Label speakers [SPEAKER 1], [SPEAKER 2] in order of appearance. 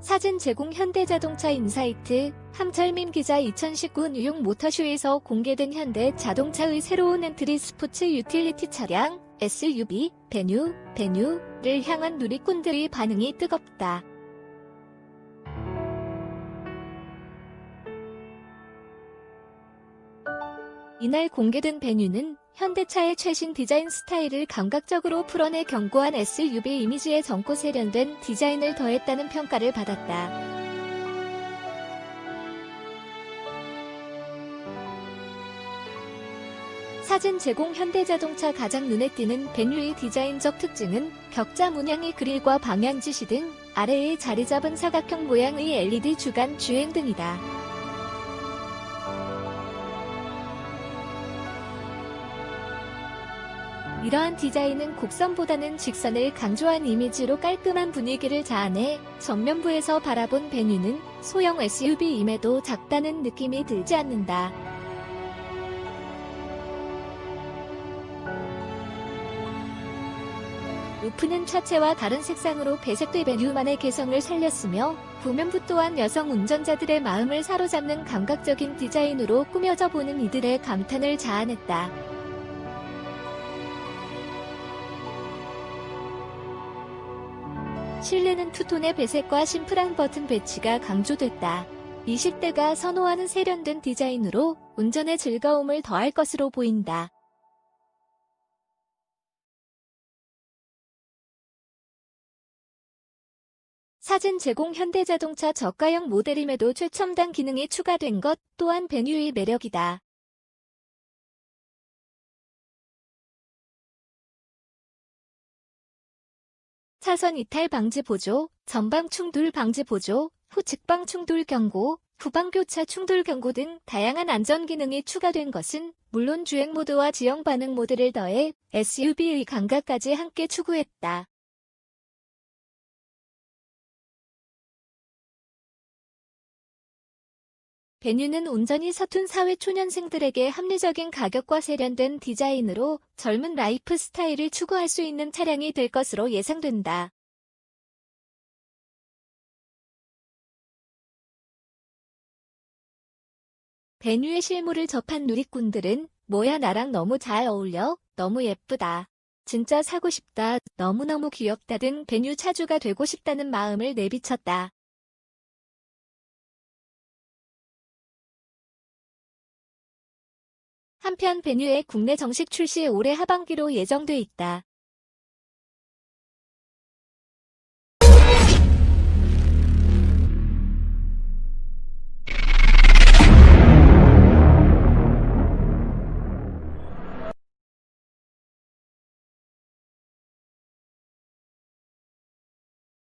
[SPEAKER 1] 사진 제공 현대자동차 인사이트 함철민 기자 2019 뉴욕 모터쇼에서 공개된 현대 자동차의 새로운 엔트리 스포츠 유틸리티 차량 SUV 베뉴 베뉴를 향한 누리꾼들의 반응이 뜨겁다. 이날 공개된 베뉴는 현대차의 최신 디자인 스타일을 감각적으로 풀어내 견고한 SUV 이미지에 젊고 세련된 디자인을 더했다는 평가를 받았다. 사진 제공 현대자동차 가장 눈에 띄는 베뉴의 디자인적 특징은 격자 문양의 그릴과 방향 지시 등 아래에 자리 잡은 사각형 모양의 LED 주간 주행 등이다. 이러한 디자인은 곡선보다는 직선을 강조한 이미지로 깔끔한 분위기를 자아내 전면부에서 바라본 베뉴는 소형 SUV임에도 작다는 느낌이 들지 않는다. 루프는 차체와 다른 색상으로 배색돼 베뉴만의 개성을 살렸으며 후면부 또한 여성 운전자들의 마음을 사로잡는 감각적인 디자인으로 꾸며져 보는 이들의 감탄을 자아냈다. 실내는 투톤의 배색과 심플한 버튼 배치가 강조됐다. 20대가 선호하는 세련된 디자인으로 운전의 즐거움을 더할 것으로 보인다. 사진 제공 현대자동차 저가형 모델임에도 최첨단 기능이 추가된 것 또한 베뉴의 매력이다. 차선 이탈 방지 보조, 전방 충돌 방지 보조, 후 직방 충돌 경고, 후방 교차 충돌 경고 등 다양한 안전 기능이 추가된 것은 물론 주행 모드와 지형 반응 모드를 더해 SUV의 감각까지 함께 추구했다. 베뉴는 온전히 서툰 사회 초년생들에게 합리적인 가격과 세련된 디자인으로 젊은 라이프 스타일을 추구할 수 있는 차량이 될 것으로 예상된다. 베뉴의 실물을 접한 누리꾼들은 뭐야 나랑 너무 잘 어울려, 너무 예쁘다. 진짜 사고 싶다, 너무너무 귀엽다 등 베뉴 차주가 되고 싶다는 마음을 내비쳤다. 한편 베뉴의 국내 정식 출시 올해 하반기로 예정돼 있다.